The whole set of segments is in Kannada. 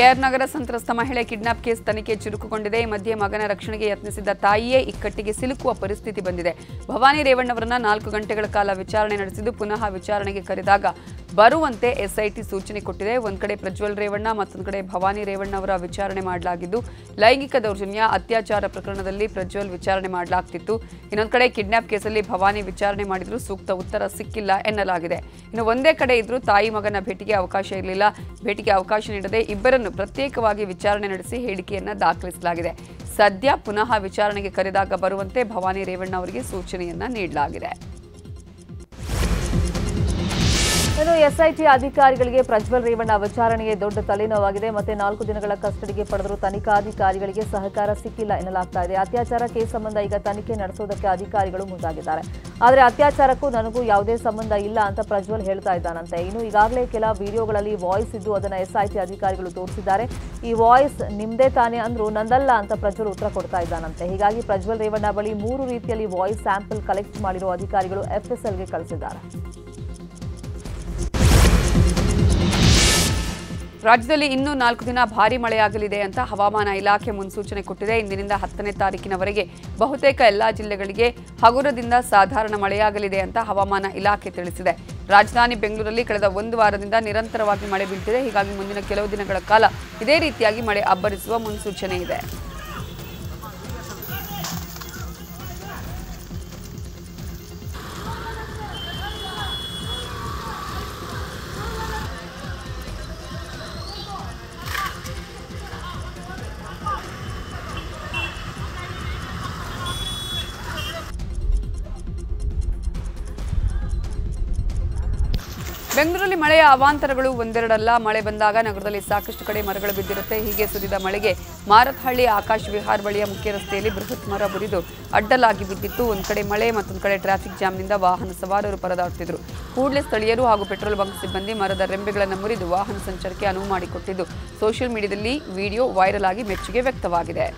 ಕೆಆರ್ ನಗರ ಸಂತ್ರಸ್ತ ಮಹಿಳೆ ಕಿಡ್ನಾಪ್ ಕೇಸ್ ತನಿಖೆ ಚುರುಕುಗೊಂಡಿದೆ. ಈ ಮಧ್ಯೆ ಮಗನ ರಕ್ಷಣೆಗೆ ಯತ್ನಿಸಿದ್ದ ತಾಯಿಯೇ ಇಕ್ಕಟ್ಟಿಗೆ ಸಿಲುಕುವ ಪರಿಸ್ಥಿತಿ ಬಂದಿದೆ. ಭವಾನಿ ರೇವಣ್ಣವರನ್ನ ನಾಲ್ಕು ಗಂಟೆಗಳ ಕಾಲ ವಿಚಾರಣೆ ನಡೆಸಿದ್ದು, ಪುನಃ ವಿಚಾರಣೆಗೆ ಕರೆದಾಗ ಬರುವಂತೆ ಎಸ್ಐಟಿ ಸೂಚನೆ ಕೊಟ್ಟಿದೆ. ಒಂದ್ ಕಡೆ ಪ್ರಜ್ವಲ್ ರೇವಣ್ಣ, ಮತ್ತೊಂದು ಕಡೆ ಭವಾನಿ ರೇವಣ್ಣ ಅವರ ವಿಚಾರಣೆ ಮಾಡಲಾಗಿದ್ದು, ಲೈಂಗಿಕ ದೌರ್ಜನ್ಯ, ಅತ್ಯಾಚಾರ ಪ್ರಕರಣದಲ್ಲಿ ಪ್ರಜ್ವಲ್ ವಿಚಾರಣೆ ಮಾಡಲಾಗ್ತಿತ್ತು. ಇನ್ನೊಂದು ಕಡೆ ಕಿಡ್ನಾಪ್ ಕೇಸಲ್ಲಿ ಭವಾನಿ ವಿಚಾರಣೆ ಮಾಡಿದ್ರು, ಸೂಕ್ತ ಉತ್ತರ ಸಿಕ್ಕಿಲ್ಲ ಎನ್ನಲಾಗಿದೆ. ಇನ್ನು ಒಂದೇ ಕಡೆ ಇದ್ರೂ ತಾಯಿ ಮಗನ ಭೇಟಿಗೆ ಅವಕಾಶ ಇರಲಿಲ್ಲ. ಭೇಟಿಗೆ ಅವಕಾಶ ನೀಡದೆ ಇಬ್ಬರನ್ನು ಪ್ರತ್ಯೇಕವಾಗಿ ವಿಚಾರಣೆ ನಡೆಸಿ ಹೇಳಿಕೆಯನ್ನ ದಾಖಲಿಸಲಾಗಿದೆ. ಸದ್ಯ ಪುನಃ ವಿಚಾರಣೆಗೆ ಕರೆದಾಗ ಬರುವಂತೆ ಭವಾನಿ ರೇವಣ್ಣ ಅವರಿಗೆ ಸೂಚನೆಯನ್ನ ನೀಡಲಾಗಿದೆ. ಇನ್ನು ಎಸ್ಐಟಿ ಅಧಿಕಾರಿಗಳಿಗೆ ಪ್ರಜ್ವಲ್ ರೇವಣ್ಣ ವಿಚಾರಣೆಗೆ ದೊಡ್ಡ ತಲೆನೋವಾಗಿದೆ. ಮತ್ತೆ ನಾಲ್ಕು ದಿನಗಳ ಕಸ್ಟಡಿಗೆ ಪಡೆದರೂ ತನಿಖಾಧಿಕಾರಿಗಳಿಗೆ ಸಹಕಾರ ಸಿಕ್ಕಿಲ್ಲ ಎನ್ನಲಾಗ್ತಾ ಇದೆ. ಅತ್ಯಾಚಾರ ಕೇಸ್ ಸಂಬಂಧ ಈಗ ತನಿಖೆ ನಡೆಸೋದಕ್ಕೆ ಅಧಿಕಾರಿಗಳು ಮುಂದಾಗಿದ್ದಾರೆ. ಆದರೆ ಅತ್ಯಾಚಾರಕ್ಕೂ ನನಗೂ ಯಾವುದೇ ಸಂಬಂಧ ಇಲ್ಲ ಅಂತ ಪ್ರಜ್ವಲ್ ಹೇಳ್ತಾ ಇದ್ದಾನಂತೆ. ಇನ್ನು ಈಗಾಗಲೇ ಕೆಲ ವಿಡಿಯೋಗಳಲ್ಲಿ ವಾಯ್ಸ್ ಇದ್ದು ಅದನ್ನು ಎಸ್ಐಟಿ ಅಧಿಕಾರಿಗಳು ತೋರಿಸಿದ್ದಾರೆ. ಈ ವಾಯ್ಸ್ ನಿಮ್ದೇ ತಾನೇ ಅಂದ್ರು ನಂದಲ್ಲ ಅಂತ ಪ್ರಜ್ವಲ್ ಉತ್ತರ ಕೊಡ್ತಾ ಇದ್ದಾನಂತೆ. ಹೀಗಾಗಿ ಪ್ರಜ್ವಲ್ ರೇವಣ್ಣ ಬಳಿ ಮೂರು ರೀತಿಯಲ್ಲಿ ವಾಯ್ಸ್ ಸ್ಯಾಂಪಲ್ ಕಲೆಕ್ಟ್ ಮಾಡಿರುವ ಅಧಿಕಾರಿಗಳು ಎಫ್ಎಸ್ಎಲ್ಗೆ ಕಳಿಸಿದ್ದಾರೆ. ರಾಜ್ಯದಲ್ಲಿ ಇನ್ನೂ ನಾಲ್ಕು ದಿನ ಭಾರಿ ಮಳೆಯಾಗಲಿದೆ ಅಂತ ಹವಾಮಾನ ಇಲಾಖೆ ಮುನ್ಸೂಚನೆ ಕೊಟ್ಟಿದೆ. ಇಂದಿನಿಂದ ಹತ್ತನೇ ತಾರೀಕಿನವರೆಗೆ ಬಹುತೇಕ ಎಲ್ಲಾ ಜಿಲ್ಲೆಗಳಿಗೆ ಹಗುರದಿಂದ ಸಾಧಾರಣ ಮಳೆಯಾಗಲಿದೆ ಅಂತ ಹವಾಮಾನ ಇಲಾಖೆ ತಿಳಿಸಿದೆ. ರಾಜಧಾನಿ ಬೆಂಗಳೂರಲ್ಲಿ ಕಳೆದ ಒಂದು ವಾರದಿಂದ ನಿರಂತರವಾಗಿ ಮಳೆ ಬೀಳ್ತಿದೆ. ಹೀಗಾಗಿ ಮುಂದಿನ ಕೆಲವು ದಿನಗಳ ಕಾಲ ಇದೇ ರೀತಿಯಾಗಿ ಮಳೆ ಅಬ್ಬರಿಸುವ ಮುನ್ಸೂಚನೆ ಇದೆ. ಬೆಂಗಳೂರಲ್ಲಿ ಮಳೆಯ ಅವಾಂತರಗಳು ಒಂದೆರಡಲ್ಲ. ಮಳೆ ಬಂದಾಗ ನಗರದಲ್ಲಿ ಸಾಕಷ್ಟು ಕಡೆ ಮರಗಳು ಬಿದ್ದಿರುತ್ತೆ. ಹೀಗೆ ಸುರಿದ ಮಳೆಗೆ ಮಾರತ್ಹಳ್ಳಿ ಆಕಾಶ್ ವಿಹಾರ್ ಬಳಿಯ ಮುಖ್ಯ ರಸ್ತೆಯಲ್ಲಿ ಬೃಹತ್ ಮರ ಮುರಿದು ಅಡ್ಡಲಾಗಿ ಬಿದ್ದಿತ್ತು. ಒಂದು ಕಡೆ ಮಳೆ, ಮತ್ತೊಂದು ಕಡೆ ಟ್ರಾಫಿಕ್ ಜಾಮ್ನಿಂದ ವಾಹನ ಸವಾರರು ಪರದಾಡುತ್ತಿದ್ದರು ಕೂಡಲೇ ಸ್ಥಳೀಯರು ಹಾಗೂ ಪೆಟ್ರೋಲ್ ಬಂಕ್ ಸಿಬ್ಬಂದಿ ಮರದ ರೆಂಬೆಗಳನ್ನು ಮುರಿದು ವಾಹನ ಸಂಚಾರಕ್ಕೆ ಅನುವು ಮಾಡಿಕೊಟ್ಟಿದ್ದು. ಸೋಷಿಯಲ್ ಮೀಡಿಯಾದಲ್ಲಿ ವಿಡಿಯೋ ವೈರಲ್ ಆಗಿ ಮೆಚ್ಚುಗೆ ವ್ಯಕ್ತವಾಗಿದೆ.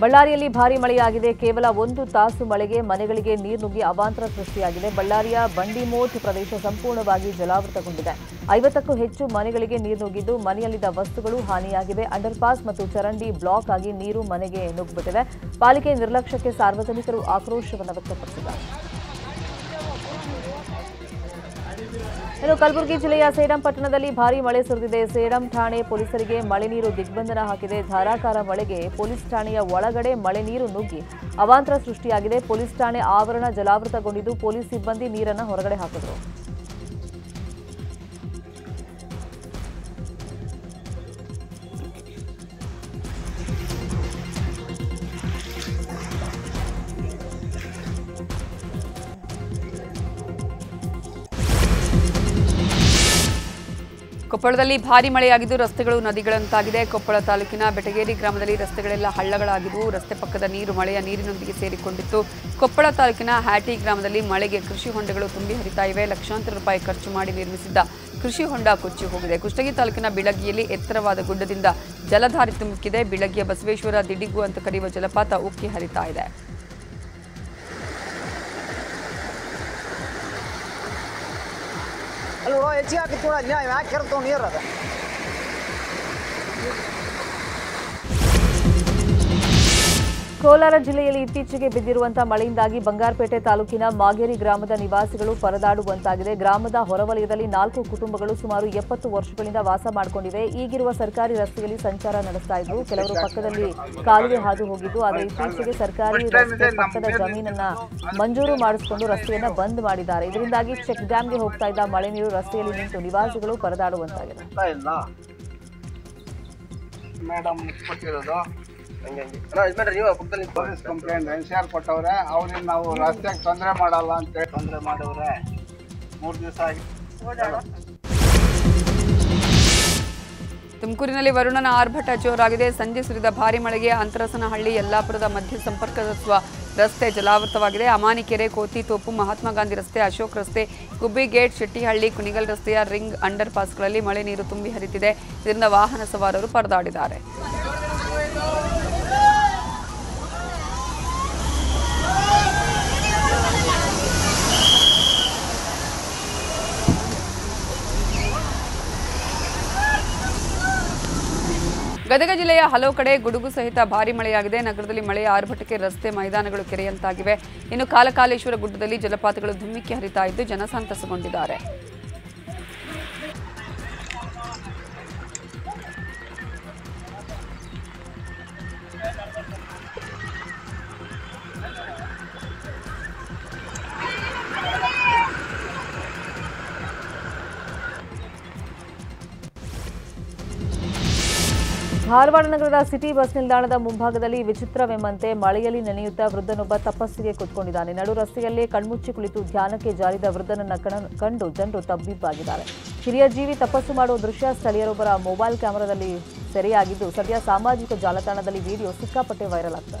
ಬಳ್ಳಾರಿಯಲ್ಲಿ ಭಾರಿ ಮಳೆಯಾಗಿದೆ. ಕೇವಲ ಒಂದು ತಾಸು ಮಳೆಗೆ ಮನೆಗಳಿಗೆ ನೀರು ನುಗ್ಗಿ ಅವಾಂತರ ಸೃಷ್ಟಿಯಾಗಿದೆ. ಬಳ್ಳಾರಿಯ ಬಂಡಿಮೋಟ್ ಪ್ರದೇಶ ಸಂಪೂರ್ಣವಾಗಿ ಜಲಾವೃತಗೊಂಡಿದೆ. ಐವತ್ತಕ್ಕೂ ಹೆಚ್ಚು ಮನೆಗಳಿಗೆ ನೀರು ನುಗ್ಗಿದ್ದು ಮನೆಯಲ್ಲಿದ್ದ ವಸ್ತುಗಳು ಹಾನಿಯಾಗಿವೆ. ಅಂಡರ್ಪಾಸ್ ಮತ್ತು ಚರಂಡಿ ಬ್ಲಾಕ್ ಆಗಿ ನೀರು ಮನೆಗೆ ನುಗ್ಗಿಬಿಟ್ಟಿದೆ. ಪಾಲಿಕೆ ನಿರ್ಲಕ್ಷ್ಯಕ್ಕೆ ಸಾರ್ವಜನಿಕರು ಆಕ್ರೋಶವನ್ನು ವ್ಯಕ್ತಪಡಿಸಿದ್ದಾರೆ. ಇನ್ನು ಕಲಬುರಗಿ ಜಿಲ್ಲೆಯ ಸೇಡಂ ಪಟ್ಟಣದಲ್ಲಿ ಭಾರಿ ಮಳೆ ಸುರಿದಿದೆ. ಸೇಡಂ ಠಾಣೆ ಪೊಲೀಸರಿಗೆ ಮಳೆ ನೀರು ದಿಗ್ಬಂಧನ ಹಾಕಿದೆ. ಧಾರಾಕಾರ ಮಳೆಗೆ ಪೊಲೀಸ್ ಠಾಣೆಯ ಒಳಗಡೆ ಮಳೆ ನೀರು ನುಗ್ಗಿ ಅವಾಂತರ ಸೃಷ್ಟಿಯಾಗಿದೆ. ಪೊಲೀಸ್ ಠಾಣೆ ಆವರಣ ಜಲಾವೃತಗೊಂಡಿದ್ದು ಪೊಲೀಸ್ ಸಿಬ್ಬಂದಿ ನೀರನ್ನು ಹೊರಗಡೆ ಹಾಕಿದ್ರು. ಕೊಪ್ಪಳದಲ್ಲಿ ಭಾರಿ ಮಳೆಯಾಗಿದ್ದು ರಸ್ತೆಗಳು ನದಿಗಳಂತಾಗಿದೆ. ಕೊಪ್ಪಳ ತಾಲೂಕಿನ ಬೆಟಗೇರಿ ಗ್ರಾಮದಲ್ಲಿ ರಸ್ತೆಗಳೆಲ್ಲ ಹಳ್ಳಗಳಾಗಿದ್ದು ರಸ್ತೆ ಪಕ್ಕದ ನೀರು ಮಳೆಯ ನೀರಿನೊಂದಿಗೆ ಸೇರಿಕೊಂಡಿತ್ತು. ಕೊಪ್ಪಳ ತಾಲೂಕಿನ ಹ್ಯಾಟಿ ಗ್ರಾಮದಲ್ಲಿ ಮಳೆಗೆ ಕೃಷಿ ಹೊಂಡಗಳು ತುಂಬಿ ಹರಿತಾ ಇವೆ. ಲಕ್ಷಾಂತರ ರೂಪಾಯಿ ಖರ್ಚು ಮಾಡಿ ನಿರ್ಮಿಸಿದ್ದ ಕೃಷಿ ಹೊಂಡ ಕೊಚ್ಚಿ ಹೋಗಿದೆ. ಕುಷ್ಟಗಿ ತಾಲೂಕಿನ ಬಿಳಗಿಯಲ್ಲಿ ಎತ್ತರವಾದ ಗುಡ್ಡದಿಂದ ಜಲಧಾರಿ ಮುಕ್ಕಿದೆ ಬಿಳಗಿಯ ಬಸವೇಶ್ವರ ದಿಡಿಗು ಅಂತ ಕರೆಯುವ ಜಲಪಾತ ಉಕ್ಕಿ ಹರಿತಾ ಇದೆ. ಅಲ್ವ ಹೆಚ್ಚಿಗೆ ಹಾಕಿತ್ತು ಅಲ್ಲಿ ಯಾಕೆ ಇರ್ತಾವ ನೀರು ಕೋಲಾರ ಜಿಲ್ಲೆಯಲ್ಲಿ ಇತ್ತೀಚೆಗೆ ಬಿದ್ದಿರುವಂತಹ ಮಳೆಯಿಂದಾಗಿ ಬಂಗಾರಪೇಟೆ ತಾಲೂಕಿನ ಮಾಗೇರಿ ಗ್ರಾಮದ ನಿವಾಸಿಗಳು ಪರದಾಡುವಂತಾಗಿದೆ. ಗ್ರಾಮದ ಹೊರವಲಯದಲ್ಲಿ ನಾಲ್ಕು ಕುಟುಂಬಗಳು ಸುಮಾರು ಎಪ್ಪತ್ತು ವರ್ಷಗಳಿಂದ ವಾಸ ಮಾಡಿಕೊಂಡಿವೆ. ಈಗಿರುವ ಸರ್ಕಾರಿ ರಸ್ತೆಯಲ್ಲಿ ಸಂಚಾರ ನಡೆಸ್ತಾ ಇದ್ರು ಕೆಲವರು ಪಕ್ಕದಲ್ಲಿ ಕಾಲುವೆ ಹಾದು ಹೋಗಿದ್ದು. ಆದರೆ ಇತ್ತೀಚೆಗೆ ಸರ್ಕಾರಿ ರಸ್ತೆ ಪಕ್ಕದ ಜಮೀನನ್ನ ಮಂಜೂರು ಮಾಡಿಸಿಕೊಂಡು ರಸ್ತೆಯನ್ನ ಬಂದ್ ಮಾಡಿದ್ದಾರೆ. ಇದರಿಂದಾಗಿ ಚೆಕ್ ಡ್ಯಾಂಗೆ ಹೋಗ್ತಾ ಇದ್ದ ಮಳೆ ನೀರು ರಸ್ತೆಯಲ್ಲಿ ನಿಂತು ನಿವಾಸಿಗಳು ಪರದಾಡುವಂತಾಗಿದೆ. Police complaint N C R ಕೊಟ್ಟವ್ರೆ ನಾವು ರಸ್ತೆಗೆ ತೊಂದರೆ ಮಾಡಲ್ಲ ಅಂತ ತೊಂದರೆ ಮಾಡವ್ರೆ. ಮೂರು ದಿವಸ ಆಗಿ ತುಮಕೂರಿನಲ್ಲಿ ವರುಣನ ಆರ್ಭಟ ಜೋರಾಗಿದೆ. ಸಂಜೆ ಸುರಿದ ಭಾರಿ ಮಳೆಗೆ ಅಂತರಸನಹಳ್ಳಿ ಯಲ್ಲಾಪುರದ ಮಧ್ಯ ಸಂಪರ್ಕಿಸುವ ರಸ್ತೆ ಜಲಾವೃತವಾಗಿದೆ. ಅಮಾನಿಕೆರೆ, ಕೋತಿ, ತೋಪು, ಮಹಾತ್ಮ ಗಾಂಧಿ ರಸ್ತೆ, ಅಶೋಕ್ ರಸ್ತೆ, ಗುಬ್ಬಿ ಗೇಟ್, ಶೆಟ್ಟಿಹಳ್ಳಿ, ಕುಣಿಗಲ್ ರಸ್ತೆಯ ರಿಂಗ್ ಅಂಡರ್ ಪಾಸ್ಗಳಲ್ಲಿ ಮಳೆ ನೀರು ತುಂಬಿ ಹರಿತಿದೆ. ಇದರಿಂದ ವಾಹನ ಸವಾರರು ಪರದಾಡಿದ್ದಾರೆ. ಗದಗ ಜಿಲ್ಲೆಯ ಹಲವು ಕಡೆ ಗುಡುಗು ಸಹಿತ ಭಾರಿ ಮಳೆಯಾಗಿದೆ. ನಗರದಲ್ಲಿ ಮಳೆಯ ಆರ್ಭಟಕ್ಕೆ ರಸ್ತೆ ಮೈದಾನಗಳು ಕೆರೆಯಂತಾಗಿವೆ. ಇನ್ನು ಕಾಲಕಾಲೇಶ್ವರ ಗುಡ್ಡದಲ್ಲಿ ಜಲಪಾತಗಳು ಧುಮ್ಮಿಕ್ಕಿ ಹರಿತಾ ಇದ್ದು ಜನ ಸಂತಸಗೊಂಡಿದ್ದಾರೆ. ಧಾರವಾಡ ನಗರದ ಸಿಟಿ ಬಸ್ ನಿಲ್ದಾಣದ ಮುಂಭಾಗದಲ್ಲಿ ವಿಚಿತ್ರವೆಂಬಂತೆ ಮಳೆಯಲ್ಲಿ ನೆನೆಯುತ್ತಾ ವೃದ್ಧನೊಬ್ಬ ತಪಸ್ಸಿಗೆ ಕುತ್ಕೊಂಡಿದ್ದಾನೆ. ನಡು ರಸ್ತೆಯಲ್ಲೇ ಕಣ್ಮುಚ್ಚಿ ಕುಳಿತು ಧ್ಯಾನಕ್ಕೆ ಜಾರಿದ ವೃದ್ಧನನ್ನ ಕಂಡು ಜನರು ತಬ್ಬಿಬ್ಬಾಗಿದ್ದಾರೆ. ಹಿರಿಯ ಜೀವಿ ತಪಸ್ಸು ಮಾಡುವ ದೃಶ್ಯ ಸ್ಥಳೀಯರೊಬ್ಬರ ಮೊಬೈಲ್ ಕ್ಯಾಮೆರಾದಲ್ಲಿ ಸೆರೆಯಾಗಿದ್ದು, ಸದ್ಯ ಸಾಮಾಜಿಕ ಜಾಲತಾಣದಲ್ಲಿ ವಿಡಿಯೋ ಸಿಕ್ಕಾಪಟ್ಟೆ ವೈರಲ್ ಆಗ್ತಾ